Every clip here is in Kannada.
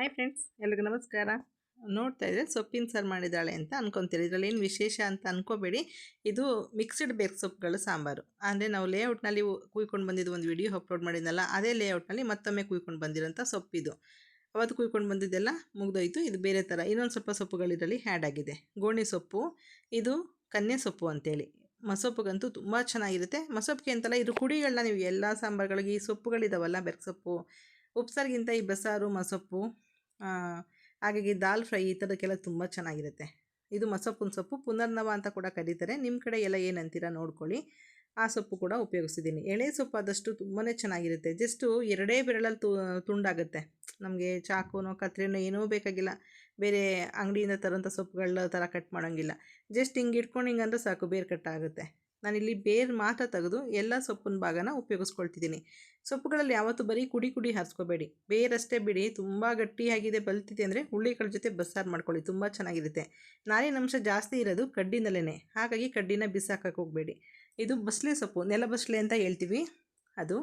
ಹಾಯ್ ಫ್ರೆಂಡ್ಸ್ ಎಲ್ರಿಗೂ ನಮಸ್ಕಾರ. ನೋಡ್ತಾ ಇದ್ದೆ ಸೊಪ್ಪಿನ ಸಾರು ಮಾಡಿದ್ದಾಳೆ ಅಂತ ಅನ್ಕೊತೀರಿ. ಇದರಲ್ಲಿ ಏನು ವಿಶೇಷ ಅಂತ ಅನ್ಕೋಬೇಡಿ. ಇದು ಮಿಕ್ಸ್ಡ್ ಬೇಕ್ ಸೊಪ್ಪುಗಳು ಸಾಂಬಾರು. ಅಂದರೆ ನಾವು ಲೇಔಟ್ನಲ್ಲಿ ಕುಯ್ಕೊಂಡು ಬಂದಿದ್ದು ಒಂದು ವಿಡಿಯೋ ಅಪ್ಲೋಡ್ ಮಾಡಿದ್ನಲ್ಲ, ಅದೇ ಲೇಔಟ್ನಲ್ಲಿ ಮತ್ತೊಮ್ಮೆ ಕುಯ್ಕೊಂಡು ಬಂದಿರೋಂಥ ಸೊಪ್ಪಿದು. ಅವತ್ತು ಕುಯ್ಕೊಂಡು ಬಂದಿದ್ದೆಲ್ಲ ಮುಗ್ದೋಯ್ತು. ಇದು ಬೇರೆ ಥರ ಇನ್ನೊಂದು ಸ್ವಲ್ಪ ಸೊಪ್ಪುಗಳಿರಲಿ ಹ್ಯಾಡ್ ಆಗಿದೆ. ಗೋಣಿ ಸೊಪ್ಪು, ಇದು ಕನ್ಯೆ ಸೊಪ್ಪು ಅಂತೇಳಿ. ಮಸೊಪ್ಪಿಗಂತೂ ತುಂಬ ಚೆನ್ನಾಗಿರುತ್ತೆ. ಮಸೊಪ್ಪಿಗೆ ಅಂತಲ್ಲ ಇದು ಕುಡಿಗಳನ್ನ ನೀವು ಎಲ್ಲ ಸಾಂಬಾರುಗಳಿಗೆ ಈ ಸೊಪ್ಪುಗಳಿದಾವಲ್ಲ ಬೆರ್ಕ್ ಸೊಪ್ಪು, ಉಪ್ಸಾರಿಗಿಂತ ಈ ಬಸ್ಸಾರು ಮಸೊಪ್ಪು ಹಾಗಾಗಿ ದಾಲ್ ಫ್ರೈ ಈ ಥರಕ್ಕೆಲ್ಲ ತುಂಬ ಚೆನ್ನಾಗಿರುತ್ತೆ. ಇದು ಮಸೊಪ್ಪಿನ ಸೊಪ್ಪು ಪುನರ್ನವ ಅಂತ ಕೂಡ ಕರೀತಾರೆ. ನಿಮ್ಮ ಕಡೆ ಎಲ್ಲ ಏನಂತೀರ ನೋಡ್ಕೊಳ್ಳಿ. ಆ ಸೊಪ್ಪು ಕೂಡ ಉಪಯೋಗಿಸಿದ್ದೀನಿ ಎಳೆ ಸೊಪ್ಪು ಆದಷ್ಟು ತುಂಬಾ ಚೆನ್ನಾಗಿರುತ್ತೆ. ಜಸ್ಟು ಎರಡೇ ಬೆರಳಲ್ಲಿ ತು, ತುಂಡಾಗುತ್ತೆ. ನಮಗೆ ಚಾಕುನೋ, ಕತ್ರಿನೋ ಏನೂ ಬೇಕಾಗಿಲ್ಲ. ಬೇರೆ ಅಂಗಡಿಯಿಂದ ತರೋಂಥ ಸೊಪ್ಪುಗಳ ಥರ ಕಟ್ ಮಾಡೋಂಗಿಲ್ಲ. ಜಸ್ಟ್ ಹಿಂಗೆ ಇಟ್ಕೊಂಡು ಹಿಂಗೆ ಸಾಕು, ಬೇರೆ ಕಟ್ ಆಗುತ್ತೆ. ನಾನಿಲ್ಲಿ ಬೇರು ಮಾತ್ರ ತೆಗೆದು ಎಲ್ಲ ಸೊಪ್ಪಿನ ಭಾಗನ ಉಪಯೋಗಿಸ್ಕೊಳ್ತಿದ್ದೀನಿ. ಸೊಪ್ಪುಗಳಲ್ಲಿ ಯಾವತ್ತೂ ಬರೀ ಕುಡಿ ಕುಡಿ ಹಾರಿಸ್ಕೋಬೇಡಿ. ಬೇರಷ್ಟೇ ಬಿಡಿ. ತುಂಬ ಗಟ್ಟಿಯಾಗಿದೆ, ಬಲ್ತಿದೆ ಅಂದರೆ ಹುಳ್ಳಿಗಳ ಜೊತೆ ಬಸ್ಸಾರು ಮಾಡ್ಕೊಳ್ಳಿ. ತುಂಬ ಚೆನ್ನಾಗಿರುತ್ತೆ. ನಾರಿನ ಅಂಶ ಜಾಸ್ತಿ ಇರೋದು ಕಡ್ಡಿನಲ್ಲೇ ಹಾಗಾಗಿ ಕಡ್ಡಿನ ಬಿಸಾಕಕ್ಕೆ ಹೋಗಬೇಡಿ. ಇದು ಬಸ್ಲೆ ಸೊಪ್ಪು. ನೆಲ ಬಸ್ಲೆ ಅಂತ ಹೇಳ್ತೀವಿ ಅದು.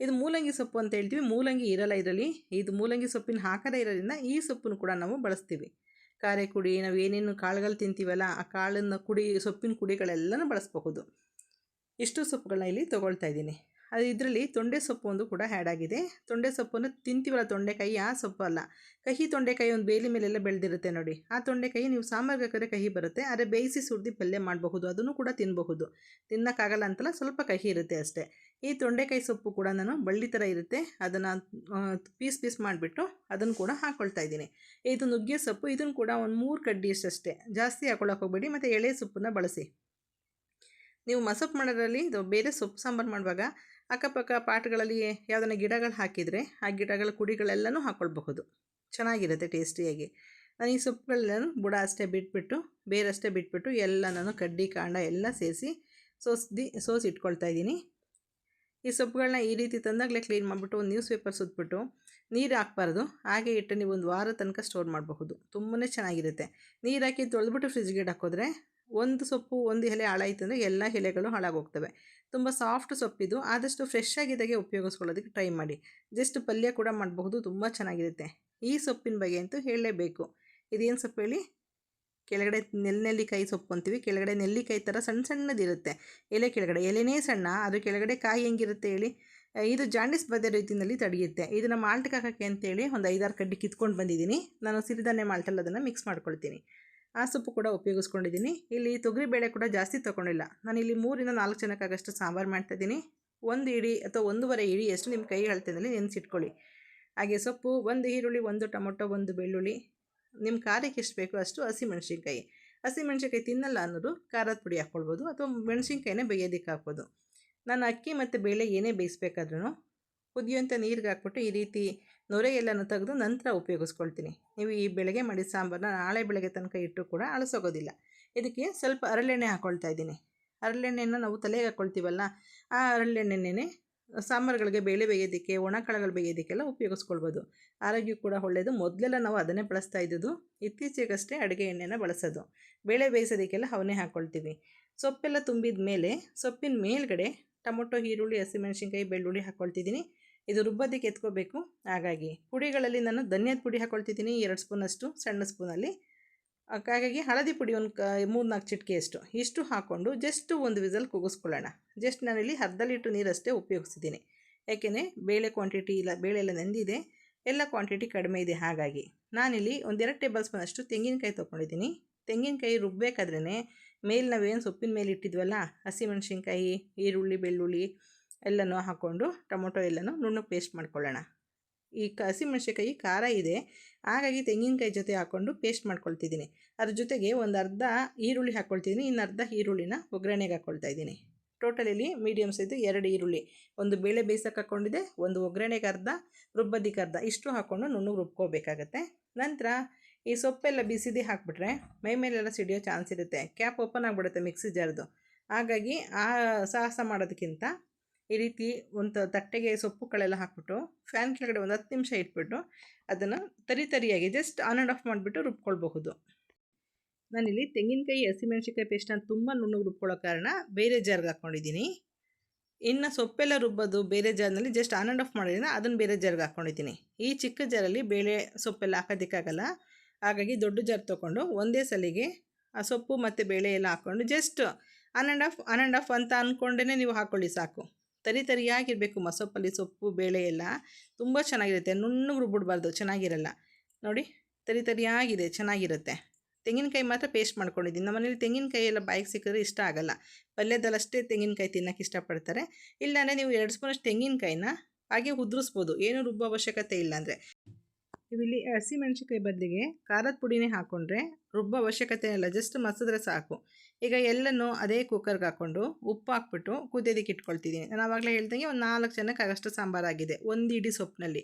ಇದು ಮೂಲಂಗಿ ಸೊಪ್ಪು ಅಂತ ಹೇಳ್ತೀವಿ. ಮೂಲಂಗಿ ಇರಲ್ಲ ಇದರಲ್ಲಿ. ಇದು ಮೂಲಂಗಿ ಸೊಪ್ಪಿನ ಹಾಕದೇ ಇರೋದ್ರಿಂದ ಈ ಸೊಪ್ಪನ್ನು ಕೂಡ ನಾವು ಬಳಸ್ತೀವಿ. ಕಾರೆ ಕುಡಿ, ನಾವು ಏನೇನು ಕಾಳುಗಳು ತಿಂತೀವಲ್ಲ, ಆ ಕಾಳನ್ನು ಕುಡಿ, ಸೊಪ್ಪಿನ ಕುಡಿಗಳೆಲ್ಲನೂ ಬಳಸಬಹುದು. ಇಷ್ಟು ಸೊಪ್ಪುಗಳನ್ನ ಇಲ್ಲಿ ತೊಗೊಳ್ತಾ ಇದ್ದೀನಿ. ಅದು ಇದರಲ್ಲಿ ತೊಂಡೆ ಸೊಪ್ಪು ಒಂದು ಕೂಡ ಹ್ಯಾಡ್ ಆಗಿದೆ. ತೊಂಡೆ ಸೊಪ್ಪನ್ನು ತಿಂತೀವಲ್ಲ ತೊಂಡೆಕಾಯಿ ಆ ಸೊಪ್ಪು ಅಲ್ಲ. ಕಹಿ ತೊಂಡೆಕಾಯಿ ಒಂದು ಬೇಲಿ ಮೇಲೆಲ್ಲ ಬೆಳೆದಿರುತ್ತೆ ನೋಡಿ. ಆ ತೊಂಡೆಕಾಯಿ ನೀವು ಸಾಂಬಾರ್ಗೆ ಹಾಕಿದ್ರೆ ಕಹಿ ಬರುತ್ತೆ. ಆದರೆ ಬೇಯಿಸಿ ಸುರಿದು ಪಲ್ಯ ಮಾಡಬಹುದು, ಅದನ್ನು ಕೂಡ ತಿನ್ನಬಹುದು ತಿನ್ನೋಕ್ಕಾಗಲ್ಲ ಅಂತಲ್ಲ ಸ್ವಲ್ಪ ಕಹಿ ಇರುತ್ತೆ ಅಷ್ಟೇ. ಈ ತೊಂಡೆಕಾಯಿ ಸೊಪ್ಪು ಕೂಡ ನಾನು ಬಳ್ಳಿ ಥರ ಇರುತ್ತೆ. ಅದನ್ನು ಪೀಸ್ ಪೀಸ್ ಮಾಡಿಬಿಟ್ಟು ಅದನ್ನು ಕೂಡ ಹಾಕ್ಕೊಳ್ತಾ ಇದ್ದೀನಿ. ಇದು ನುಗ್ಗೆ ಸೊಪ್ಪು, ಇದನ್ನು ಕೂಡ ಒಂದು ಮೂರು ಕಡ್ಡಿ ಅಷ್ಟೇ. ಜಾಸ್ತಿ ಹಾಕೊಳ್ಳೋಕೆ ಹೋಗಬೇಡಿ, ಮತ್ತು ಎಳೆ ಸೊಪ್ಪನ್ನ ಬಳಸಿ. ನೀವು ಮಸೊಪ್ಪು ಮಾಡೋದ್ರಲ್ಲಿ ಇದು ಬೇರೆ ಸೊಪ್ಪು ಸಾಂಬಾರು ಮಾಡುವಾಗ ಅಕ್ಕಪಕ್ಕ ಪಾಟ್ಗಳಲ್ಲಿ ಯಾವುದನ್ನ ಗಿಡಗಳು ಹಾಕಿದರೆ ಆ ಗಿಡಗಳ ಕುಡಿಗಳೆಲ್ಲನೂ ಹಾಕ್ಕೊಳ್ಬಹುದು ಚೆನ್ನಾಗಿರುತ್ತೆ ಟೇಸ್ಟಿಯಾಗಿ. ನಾನು ಈ ಸೊಪ್ಪುಗಳೆಲ್ಲನೂ ಬುಡ ಅಷ್ಟೇ ಬಿಟ್ಬಿಟ್ಟು, ಬೇರಷ್ಟೇ ಬಿಟ್ಬಿಟ್ಟು ಎಲ್ಲ ನಾನು ಕಡ್ಡಿ, ಕಾಂಡ ಎಲ್ಲ ಸೇರಿಸಿ ಸೋಸಿ ಸೋಸಿ ಇಟ್ಕೊಳ್ತಾ ಇದ್ದೀನಿ. ಈ ಸೊಪ್ಪುಗಳನ್ನ ಈ ರೀತಿ ತಂದಾಗಲೇ ಕ್ಲೀನ್ ಮಾಡಿಬಿಟ್ಟು ಒಂದು ನ್ಯೂಸ್ ಪೇಪರ್ ಸುತ್ತಬಿಟ್ಟು ನೀರು ಹಾಕ್ಬಾರ್ದು. ಹಾಗೆ ಇಟ್ಟು ನೀವು ಒಂದು ವಾರ ತನಕ ಸ್ಟೋರ್ ಮಾಡಬಹುದು. ತುಂಬಾ ಚೆನ್ನಾಗಿರುತ್ತೆ. ನೀರು ಹಾಕಿ ತೊಳೆದ್ಬಿಟ್ಟು ಫ್ರಿಜ್ಗೆ ಹಾಕಿದ್ರೆ ಒಂದು ಸೊಪ್ಪು, ಒಂದು ಎಲೆ ಹಾಳಾಯಿತು ಅಂದರೆ ಎಲ್ಲ ಎಲೆಗಳು ಹಾಳಾಗೋಗ್ತವೆ. ತುಂಬ ಸಾಫ್ಟ್ ಸೊಪ್ಪಿದು, ಆದಷ್ಟು ಫ್ರೆಶ್ ಆಗಿದ್ದಾಗೆ ಉಪಯೋಗಿಸ್ಕೊಳ್ಳೋದಕ್ಕೆ ಟ್ರೈ ಮಾಡಿ. ಜಸ್ಟ್ ಪಲ್ಯ ಕೂಡ ಮಾಡಬಹುದು, ತುಂಬ ಚೆನ್ನಾಗಿರುತ್ತೆ. ಈ ಸೊಪ್ಪಿನ ಬಗ್ಗೆ ಅಂತೂ ಹೇಳಲೇಬೇಕು. ಇದೇನು ಸೊಪ್ಪು ಹೇಳಿ? ಕೆಳಗಡೆ ನೆಲ್ ನೆಲ್ಲಿಕಾಯಿ ಸೊಪ್ಪು ಅಂತೀವಿ. ಕೆಳಗಡೆ ನೆಲ್ಲಿಕಾಯಿ ಥರ ಸಣ್ಣ ಸಣ್ಣದಿರುತ್ತೆ. ಎಲೆ ಕೆಳಗಡೆ, ಎಲೆನೇ ಸಣ್ಣ, ಅದು ಕೆಳಗಡೆ ಕಾಯಿ ಹೆಂಗಿರುತ್ತೆ ಹೇಳಿ? ಇದು ಜಾಂಡಿಸ್ ಬದ್ದೆ ರೀತಿಯಲ್ಲಿ ತಡೆಯುತ್ತೆ. ಇದನ್ನು ಮಾಲ್ಟ್ಗೆ ಹಾಕೋಕ್ಕೆ ಅಂತೇಳಿ ಒಂದು ಐದಾರು ಕಡ್ಡಿ ಕಿತ್ಕೊಂಡು ಬಂದಿದ್ದೀನಿ. ನಾನು ಸಿರಿಧಾನ್ಯ ಮಾಲ್ಟಲ್ಲಿ ಅದನ್ನು ಮಿಕ್ಸ್ ಮಾಡ್ಕೊಳ್ತೀನಿ. ಆ ಸೊಪ್ಪು ಕೂಡ ಉಪಯೋಗಿಸ್ಕೊಂಡಿದ್ದೀನಿ. ಇಲ್ಲಿ ತೊಗರಿಬೇಳೆ ಕೂಡ ಜಾಸ್ತಿ ತೊಗೊಂಡಿಲ್ಲ. ನಾನು ಇಲ್ಲಿ ಮೂರಿಂದ ನಾಲ್ಕು ಜನಕ್ಕಾಗಷ್ಟು ಸಾಂಬಾರು ಮಾಡ್ತಾಯಿದ್ದೀನಿ ಒಂದು ಇಡಿ ಅಥವಾ ಒಂದೂವರೆ ಇಡಿ ಅಷ್ಟು ನಿಮ್ಮ ಕೈ ಅಳತೆಯಲ್ಲಿ ನೆನೆಸಿಟ್ಕೊಳ್ಳಿ. ಹಾಗೆ ಸೊಪ್ಪು, ಒಂದು ಈರುಳ್ಳಿ, ಒಂದು ಟೊಮೊಟೊ, ಒಂದು ಬೆಳ್ಳುಳ್ಳಿ. ನಿಮ್ಮ ಖಾರಕ್ಕೆ ಎಷ್ಟು ಬೇಕೋ ಅಷ್ಟು ಹಸಿಮೆಣ್ಸಿನ್ಕಾಯಿ ಹಸಿಮೆಣ್ಸಿನ್ಕಾಯಿ ತಿನ್ನಲ್ಲ ಅನ್ನೋದು ಖಾರದ ಪುಡಿ ಹಾಕ್ಕೊಳ್ಬೋದು ಅಥವಾ ಮೆಣಸಿನ್ಕಾಯಿನೇ ಬೇಯೋದಕ್ಕೆ ಹಾಕ್ಬೋದು. ನಾನು ಅಕ್ಕಿ ಮತ್ತು ಬೇಳೆ ಏನೇ ಬೇಯಿಸ್ಬೇಕಾದ್ರೂ ಕುದಿಯುವಂಥ ನೀರಿಗೆ ಹಾಕ್ಬಿಟ್ಟು ಈ ರೀತಿ ನೊರೆ ಎಲ್ಲನೂ ತೆಗೆದು ನಂತರ ಉಪಯೋಗಿಸ್ಕೊಳ್ತೀನಿ. ನೀವು ಈ ಬೆಳಗ್ಗೆ ಮಾಡಿದ ಸಾಂಬಾರನ್ನ ನಾಳೆ ಬೆಳಗ್ಗೆ ತನಕ ಇಟ್ಟು ಕೂಡ ಅಳಸೋಗೋದಿಲ್ಲ. ಇದಕ್ಕೆ ಸ್ವಲ್ಪ ಹರಳೆಣ್ಣೆ ಹಾಕ್ಕೊಳ್ತಾ ಇದ್ದೀನಿ. ಹರಳೆಣ್ಣೆನ ನಾವು ತಲೆಗೆ ಹಾಕ್ಕೊಳ್ತೀವಲ್ಲ ಆ ಹರಳೆಣ್ಣೆನೇ ಸಾಂಬಾರುಗಳಿಗೆ ಬೇಳೆ ಬೇಯೋದಕ್ಕೆ ಒಣಕಾಳುಗಳು ಬೇಯೋದಕ್ಕೆಲ್ಲ ಉಪಯೋಗಿಸ್ಕೊಳ್ಬೋದು. ಆರೋಗ್ಯ ಕೂಡ ಒಳ್ಳೆಯದು ಮೊದಲೆಲ್ಲ ನಾವು ಅದನ್ನೇ ಬಳಸ್ತಾ ಇದ್ದದ್ದು ಇತ್ತೀಚೆಗಷ್ಟೇ ಅಡುಗೆ ಎಣ್ಣೆನ ಬಳಸೋದು. ಬೇಳೆ ಬೇಯಿಸೋದಕ್ಕೆಲ್ಲ ಅವನ್ನೇ ಹಾಕ್ಕೊಳ್ತೀವಿ ಸೊಪ್ಪೆಲ್ಲ ತುಂಬಿದ ಮೇಲೆ ಸೊಪ್ಪಿನ ಮೇಲ್ಗಡೆ ಟೊಮೊಟೊ, ಈರುಳ್ಳಿ, ಹಸಿಮೆಣಸಿನ್ಕಾಯಿ, ಬೆಳ್ಳುಳ್ಳಿ ಹಾಕ್ಕೊಳ್ತಿದ್ದೀನಿ ಇದು ರುಬ್ಬೋದಕ್ಕೆ ಎತ್ಕೋಬೇಕು. ಹಾಗಾಗಿ ಪುಡಿಗಳಲ್ಲಿ ನಾನು ಧನ್ಯದ ಪುಡಿ ಹಾಕ್ಕೊಳ್ತಿದ್ದೀನಿ ಎರಡು ಸ್ಪೂನಷ್ಟು, ಸಣ್ಣ ಸ್ಪೂನಲ್ಲಿ. ಹಾಗಾಗಿ ಹಳದಿ ಪುಡಿ ಒಂದು ಕ ಮೂರು ನಾಲ್ಕು ಚಿಟಿಕೆಯಷ್ಟು. ಇಷ್ಟು ಹಾಕ್ಕೊಂಡು ಜಸ್ಟ್ ಒಂದು ವಿಸಲ್ ಕೂಗಿಸ್ಕೊಳ್ಳೋಣ ಜಸ್ಟ್ ನಾನಿಲ್ಲಿ ಅರ್ಧ ಲೀಟ್ರ್ ನೀರಷ್ಟೇ ಉಪಯೋಗಿಸಿದ್ದೀನಿ. ಯಾಕೆಂದರೆ ಬೇಳೆ ಕ್ವಾಂಟಿಟಿ ಇಲ್ಲ, ಬೇಳೆ ಎಲ್ಲ ನೆಂದಿದೆ. ಎಲ್ಲ ಕ್ವಾಂಟಿಟಿ ಕಡಿಮೆ ಇದೆ. ಹಾಗಾಗಿ ನಾನಿಲ್ಲಿ ಒಂದೆರಡು ಟೇಬಲ್ ಸ್ಪೂನಷ್ಟು ತೆಂಗಿನಕಾಯಿ ತೊಗೊಂಡಿದ್ದೀನಿ. ತೆಂಗಿನಕಾಯಿ ರುಬ್ಬೇಕಾದ್ರೇ ಮೇಲೆ ನಾವೇನು ಸೊಪ್ಪಿನ ಮೇಲೆ ಇಟ್ಟಿದ್ವಲ್ಲ ಹಸಿಮೆಣ್ಸಿನ್ಕಾಯಿ ಈರುಳ್ಳಿ, ಬೆಳ್ಳುಳ್ಳಿ ಎಲ್ಲನೂ ಹಾಕ್ಕೊಂಡು ಟೊಮೊಟೊ ಎಲ್ಲನೂ ನುಣ್ಣಗೆ ಪೇಸ್ಟ್ ಮಾಡ್ಕೊಳ್ಳೋಣ. ಈ ಕ ಹಸಿಮೆಣ್ಸಿನ್ಕಾಯಿ ಖಾರ ಇದೆ. ಹಾಗಾಗಿ ತೆಂಗಿನಕಾಯಿ ಜೊತೆ ಹಾಕ್ಕೊಂಡು ಪೇಸ್ಟ್ ಮಾಡ್ಕೊಳ್ತಿದ್ದೀನಿ. ಅದ್ರ ಜೊತೆಗೆ ಒಂದು ಅರ್ಧ ಈರುಳ್ಳಿ ಹಾಕ್ಕೊಳ್ತಿದ್ದೀನಿ. ಇನ್ನು ಅರ್ಧ ಈರುಳ್ಳಿನ ಒಗ್ಗರಣೆಗೆ ಹಾಕ್ಕೊಳ್ತಾ ಇದ್ದೀನಿ. ಟೋಟಲಲ್ಲಿ ಮೀಡಿಯಮ್ ಸೈಜು ಎರಡು ಈರುಳ್ಳಿ. ಒಂದು ಬೇಳೆ ಬೇಯಿಸೋಕೆ ಹಾಕ್ಕೊಂಡಿದೆ ಒಂದು ಒಗ್ಗರಣೆಗೆ ಅರ್ಧ, ರುಬ್ಬದಿಕ್ಕೆ ಅರ್ಧ. ಇಷ್ಟು ಹಾಕ್ಕೊಂಡು ನುಣ್ಣಗೆ ರುಬ್ಕೋಬೇಕಾಗತ್ತೆ. ನಂತರ ಈ ಸೊಪ್ಪೆಲ್ಲ ಬಿಸಿದಿ ಹಾಕ್ಬಿಟ್ರೆ ಮೈ ಮೇಲೆಲ್ಲ ಸಿಡಿಯೋ ಚಾನ್ಸ್ ಇರುತ್ತೆ. ಕ್ಯಾಪ್ ಓಪನ್ ಆಗಿಬಿಡುತ್ತೆ ಮಿಕ್ಸಿ ಜಾರ್ದು. ಹಾಗಾಗಿ ಆ ಸಾಹಸ ಮಾಡೋದಕ್ಕಿಂತ ಈ ರೀತಿ ಒಂದು ತಟ್ಟೆಗೆ ಸೊಪ್ಪುಗಳೆಲ್ಲ ಹಾಕ್ಬಿಟ್ಟು ಫ್ಯಾನ್ ಕೆಳಗಡೆ ಒಂದು ಹತ್ತು ನಿಮಿಷ ಇಟ್ಬಿಟ್ಟು ಅದನ್ನು ತರಿ ತರಿಯಾಗಿ ಜಸ್ಟ್ ಆನ್ ಆ್ಯಂಡ್ ಆಫ್ ಮಾಡಿಬಿಟ್ಟು ರುಬ್ಕೊಳ್ಬಹುದು. ನಾನಿಲ್ಲಿ ತೆಂಗಿನಕಾಯಿ, ಹಸಿಮೆಣ್ಸಿನ್ಕಾಯಿ ಪೇಸ್ಟನ್ನು ತುಂಬ ನುಣ್ಣಗೆ ರುಬ್ಕೊಳ್ಳೋ ಕಾರಣ ಬೇರೆ ಜಾರ್ಗೆ ಹಾಕ್ಕೊಂಡಿದ್ದೀನಿ ಇನ್ನು ಸೊಪ್ಪೆಲ್ಲ ರುಬ್ಬೋದು ಬೇರೆ ಜಾರ್ನಲ್ಲಿ ಜಸ್ಟ್ ಆನ್ ಆ್ಯಂಡ್ ಆಫ್ ಮಾಡಿದ್ರೆ ಅದನ್ನು ಬೇರೆ ಜಾರ್ಗೆ ಹಾಕ್ಕೊಂಡಿದ್ದೀನಿ ಈ ಚಿಕ್ಕ ಜಾರಲ್ಲಿ ಬೇಳೆ ಸೊಪ್ಪೆಲ್ಲ ಹಾಕೋದಕ್ಕಾಗಲ್ಲ. ಹಾಗಾಗಿ ದೊಡ್ಡ ಜಾರ್ ತೊಗೊಂಡು ಒಂದೇ ಸಲಿಗೆ ಆ ಸೊಪ್ಪು ಮತ್ತು ಬೇಳೆ ಎಲ್ಲ ಹಾಕ್ಕೊಂಡು just on and off on and off ಅಂತ ಅಂದ್ಕೊಂಡೇ ನೀವು ಹಾಕ್ಕೊಳ್ಳಿ ಸಾಕು. ತರಿ ತರಿಯಾಗಿರಬೇಕು ಮಸೊಪ್ಪಲ್ಲಿ ಸೊಪ್ಪು, ಬೇಳೆ ಎಲ್ಲ. ತುಂಬ ಚೆನ್ನಾಗಿರುತ್ತೆ. ನುಣ್ಣಗೆ ರುಬ್ಬಿಡ್ಬಾರ್ದು. ಚೆನ್ನಾಗಿರಲ್ಲ. ನೋಡಿ, ತರಿ ತರಿಯಾಗಿದೆ. ಚೆನ್ನಾಗಿರುತ್ತೆ. ತೆಂಗಿನಕಾಯಿ ಮಾತ್ರ ಪೇಸ್ಟ್ ಮಾಡ್ಕೊಂಡಿದ್ದೀನಿ. ನಮ್ಮ ಮನೇಲಿ ತೆಂಗಿನಕಾಯಿ ಎಲ್ಲ ಬಾಯಿಗೆ ಸಿಕ್ಕಿದ್ರೆ ಇಷ್ಟ ಆಗಲ್ಲ. ಪಲ್ಯದಲ್ಲಷ್ಟೇ ತೆಂಗಿನಕಾಯಿ ತಿನ್ನೋಕೆ ಇಷ್ಟಪಡ್ತಾರೆ. ಇಲ್ಲಾಂದರೆ ನೀವು ಎರಡು ಸ್ಪೂನಷ್ಟು ತೆಂಗಿನಕಾಯಿನ ಹಾಗೆ ಉದುರಿಸ್ಬೋದು. ಏನು ರುಬ್ಬೋ ಅವಶ್ಯಕತೆ ಇಲ್ಲ ಅಂದರೆ. ನೀವಿಲ್ಲಿ ಹಸಿಮೆಣ್ಸಿಕಾಯಿ ಬದಲಿಗೆ ಖಾರದ ಪುಡಿನೇ ಹಾಕ್ಕೊಂಡ್ರೆ ರುಬ್ಬೋ ಅವಶ್ಯಕತೆ ಇಲ್ಲ. ಜಸ್ಟ್ ಮಸಿದ್ರೆ ಸಾಕು. ಈಗ ಎಲ್ಲನೂ ಅದೇ ಕುಕ್ಕರ್ಗೆ ಹಾಕ್ಕೊಂಡು ಉಪ್ಪು ಹಾಕ್ಬಿಟ್ಟು ಕುದಿಯೋದಕ್ಕೆ ಇಟ್ಕೊಳ್ತಿದ್ದೀನಿ. ನಾನು ಆವಾಗಲೇ ಹೇಳ್ದಂಗೆ ಒಂದು ನಾಲ್ಕು ಜನಕ್ಕೆ ಆಗಷ್ಟು ಸಾಂಬಾರಾಗಿದೆ ಒಂದು ಇಡೀ ಸೊಪ್ಪಿನಲ್ಲಿ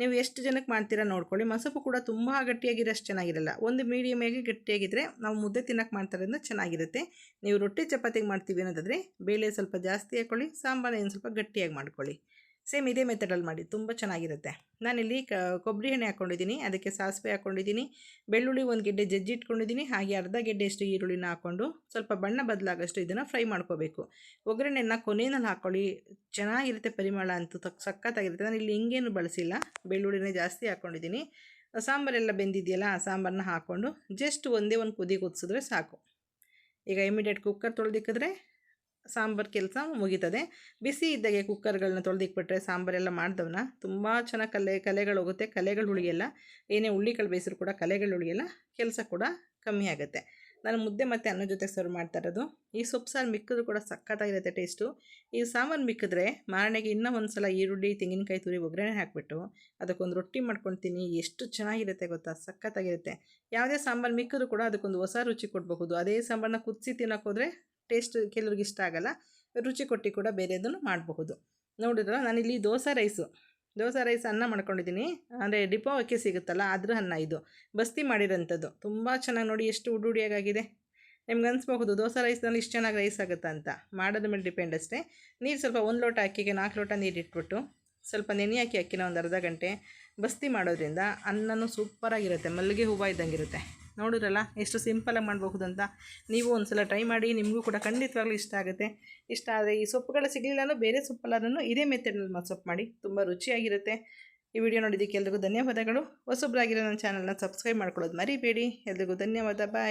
ನೀವು ಎಷ್ಟು ಜನಕ್ಕೆ ಮಾಡ್ತೀರಾ ನೋಡ್ಕೊಳ್ಳಿ. ಮಸೊಪ್ಪು ಕೂಡ ತುಂಬ ಗಟ್ಟಿಯಾಗಿರೋ ಅಷ್ಟು ಚೆನ್ನಾಗಿರಲ್ಲ. ಒಂದು ಮೀಡಿಯಮ್ ಆಗಿ ಗಟ್ಟಿಯಾಗಿದ್ದರೆ ನಾವು ಮುದ್ದೆ ತಿನ್ನಕ್ಕೆ ಮಾಡ್ತಾರಿಂದ ಚೆನ್ನಾಗಿರುತ್ತೆ. ನೀವು ರೊಟ್ಟಿ ಚಪಾತಿಗೆ ಮಾಡ್ತೀವಿ ಅನ್ನೋದಾದರೆ ಬೇಳೆ ಸ್ವಲ್ಪ ಜಾಸ್ತಿ ಹಾಕ್ಕೊಳ್ಳಿ ಸಾಂಬಾರು ಏನು ಸ್ವಲ್ಪ ಗಟ್ಟಿಯಾಗಿ ಮಾಡ್ಕೊಳ್ಳಿ. ಸೇಮ್ ಇದೇ ಮೆಥಡಲ್ಲಿ ಮಾಡಿ, ತುಂಬ ಚೆನ್ನಾಗಿರುತ್ತೆ. ನಾನಿಲ್ಲಿ ಕ ಕೊಬ್ಬರಿ ಎಣ್ಣೆ ಹಾಕ್ಕೊಂಡಿದ್ದೀನಿ ಅದಕ್ಕೆ ಸಾಸಿವೆ ಹಾಕ್ಕೊಂಡಿದ್ದೀನಿ ಬೆಳ್ಳುಳ್ಳಿ ಒಂದು ಗೆಡ್ಡೆ ಜಜ್ಜಿ ಇಟ್ಕೊಂಡಿದ್ದೀನಿ, ಹಾಗೆ ಅರ್ಧ ಗೆಡ್ಡೆಯಷ್ಟು ಈರುಳ್ಳಿನ ಹಾಕ್ಕೊಂಡು ಸ್ವಲ್ಪ ಬಣ್ಣ ಬದಲಾಗಷ್ಟು ಇದನ್ನು ಫ್ರೈ ಮಾಡ್ಕೋಬೇಕು. ಒಗ್ಗರಣೆಯನ್ನು ಕೊನೆಯಲ್ಲಿ ಹಾಕ್ಕೊಳ್ಳಿ ಚೆನ್ನಾಗಿರುತ್ತೆ ಪರಿಮಳ ಅಂತೂ ತಕ್, ಸಖತ್ತಾಗಿರುತ್ತೆ. ನಾನು ಇಲ್ಲಿ ಹಿಂಗೇನು ಬಳಸಿಲ್ಲ, ಬೆಳ್ಳುಳ್ಳಿನೇ ಜಾಸ್ತಿ ಹಾಕ್ಕೊಂಡಿದ್ದೀನಿ ಸಾಂಬಾರೆಲ್ಲ ಬೆಂದಿದೆಯಲ್ಲ, ಆ ಸಾಂಬಾರನ್ನ ಹಾಕ್ಕೊಂಡು ಜಸ್ಟ್ ಒಂದೇ ಒಂದು ಕುದಿ ಕುದಿಸಿದ್ರೆ ಸಾಕು. ಈಗ ಇಮಿಡಿಯೇಟ್ ಕುಕ್ಕರ್ ತೊಳೆದಿಕ್ಕಿದ್ರೆ ಸಾಂಬಾರು ಕೆಲಸ ಮುಗೀತದೆ. ಬಿಸಿ ಇದ್ದಾಗೆ ಕುಕ್ಕರ್ಗಳನ್ನ ತೊಳೆದಿಕ್ಬಿಟ್ರೆ ಸಾಂಬಾರೆಲ್ಲ ಮಾಡಿದವನ್ನ ತುಂಬ ಚೆನ್ನಾಗಿ ಕಲೆ, ಕಲೆಗಳು ಹೋಗುತ್ತೆ. ಕಲೆಗಳು ಉಳಿಯಲ್ಲ. ಏನೇ ಹುಳ್ಳಿಗಳು ಬೇಯಿಸಿದ್ರು ಕೂಡ ಕಲೆಗಳು ಉಳಿಯಲ್ಲ. ಕೆಲಸ ಕೂಡ ಕಮ್ಮಿ ಆಗುತ್ತೆ. ನಾನು ಮುದ್ದೆ ಮತ್ತು ಅನ್ನ ಜೊತೆ ಸರ್ವ್ ಮಾಡ್ತಾ ಇರೋದು. ಈ ಸೊಪ್ಪು ಸಾರು ಮಿಕ್ಕಿದ್ರು ಕೂಡ ಸಕ್ಕತ್ತಾಗಿರುತ್ತೆ ಟೇಸ್ಟು. ಈ ಸಾಂಬಾರು ಮಿಕ್ಕಿದ್ರೆ ಮಾರನೆಗೆ ಇನ್ನೂ ಒಂದು ಸಲ ಈರುಳ್ಳಿ, ತೆಂಗಿನಕಾಯಿ ತುರಿ ಒಗ್ಗರಣೆ ಹಾಕಿಬಿಟ್ಟು ಅದಕ್ಕೊಂದು ರೊಟ್ಟಿ ಮಾಡ್ಕೊಳ್ತೀನಿ ಎಷ್ಟು ಚೆನ್ನಾಗಿರುತ್ತೆ ಗೊತ್ತಾ? ಸಕ್ಕತ್ತಾಗಿರುತ್ತೆ ಯಾವುದೇ ಸಾಂಬಾರು ಮಿಕ್ಕಿದ್ರು ಕೂಡ ಅದಕ್ಕೊಂದು ಹೊಸ ರುಚಿ ಕೊಡಬಹುದು. ಅದೇ ಸಾಂಬಾರನ್ನ ಕುದಿಸಿ ತಿನ್ನೋಕ್ಕೋದ್ರೆ ಟೇಸ್ಟ್ ಕೆಲವ್ರಿಗೆ ಇಷ್ಟ ಆಗಲ್ಲ, ರುಚಿ ಕೊಟ್ಟು ಕೂಡ ಬೇರೆದನ್ನು ಮಾಡಬಹುದು. ನೋಡಿದ್ರೆ ನಾನಿಲ್ಲಿ ದೋಸೆ ರೈಸು. ದೋಸೆ ರೈಸ್ ಅನ್ನ ಮಾಡ್ಕೊಂಡಿದ್ದೀನಿ. ಅಂದರೆ ಡಿಪೋ ಅಕ್ಕಿ ಸಿಗುತ್ತಲ್ಲ, ಅದ್ರ ಅನ್ನ ಇದು. ಬಸ್ತಿ ಮಾಡಿರೋಂಥದ್ದು. ತುಂಬ ಚೆನ್ನಾಗಿ ನೋಡಿ, ಎಷ್ಟು ಉಡುಡಿಯಾಗಿದೆ ನಿಮ್ಗೆ ಅನಿಸ್ಬಹುದು, ದೋಸೆ ರೈಸ್ನಲ್ಲಿ ಇಷ್ಟು ಚೆನ್ನಾಗಿ ರೈಸ್ ಆಗುತ್ತಾ ಅಂತ. ಮಾಡೋದ್ರ ಮೇಲೆ ಡಿಪೆಂಡ್ ಅಷ್ಟೇ. ನೀರು ಸ್ವಲ್ಪ ಒಂದು ಲೋಟ ಅಕ್ಕಿಗೆ, ನಾಲ್ಕು ಲೋಟ ನೀರು ಇಟ್ಬಿಟ್ಟು, ಸ್ವಲ್ಪ ನೆನೆ ಹಾಕಿ ಅಕ್ಕಿನ ಒಂದು ಅರ್ಧ ಗಂಟೆ ಬಸ್ತಿ ಮಾಡೋದ್ರಿಂದ ಅನ್ನನೂ ಸೂಪರಾಗಿರುತ್ತೆ, ಮಲ್ಲಿಗೆ ಹೂವು ಇದ್ದಂಗೆ ಇರುತ್ತೆ. ನೋಡಿದ್ರಲ್ಲ? ಎಷ್ಟು ಸಿಂಪಲಾಗಿ ಮಾಡಬಹುದು ಅಂತ ನೀವು ಒಂದು ಸಲ ಟ್ರೈ ಮಾಡಿ, ನಿಮಗೂ ಕೂಡ ಖಂಡಿತವಾಗ್ಲೂ ಇಷ್ಟ ಆಗುತ್ತೆ. ಇಷ್ಟ ಆದರೆ ಈ ಸೊಪ್ಪುಗಳು ಸಿಗಲಿಲ್ಲ ಅಂದರೆ ಬೇರೆ ಸೊಪ್ಪಲ್ಲಾದ್ರೂ ಇದೇ ಮೆಥಡ್ನಲ್ಲಿ ಸೊಪ್ಪು ಮಾಡಿ. ತುಂಬ ರುಚಿಯಾಗಿರುತ್ತೆ. ಈ ವಿಡಿಯೋ ನೋಡಿದ್ದಕ್ಕೆ ಎಲ್ರಿಗೂ ಧನ್ಯವಾದಗಳು. ಹೊಸೊಬ್ಬರಾಗಿರೋ ನನ್ನ ಚಾನಲ್ನ ಸಬ್ಸ್ಕ್ರೈಬ್ ಮಾಡ್ಕೊಳ್ಳೋದು ಮರಿಬೇಡಿ. ಎಲ್ರಿಗೂ ಧನ್ಯವಾದ. ಬಾಯ್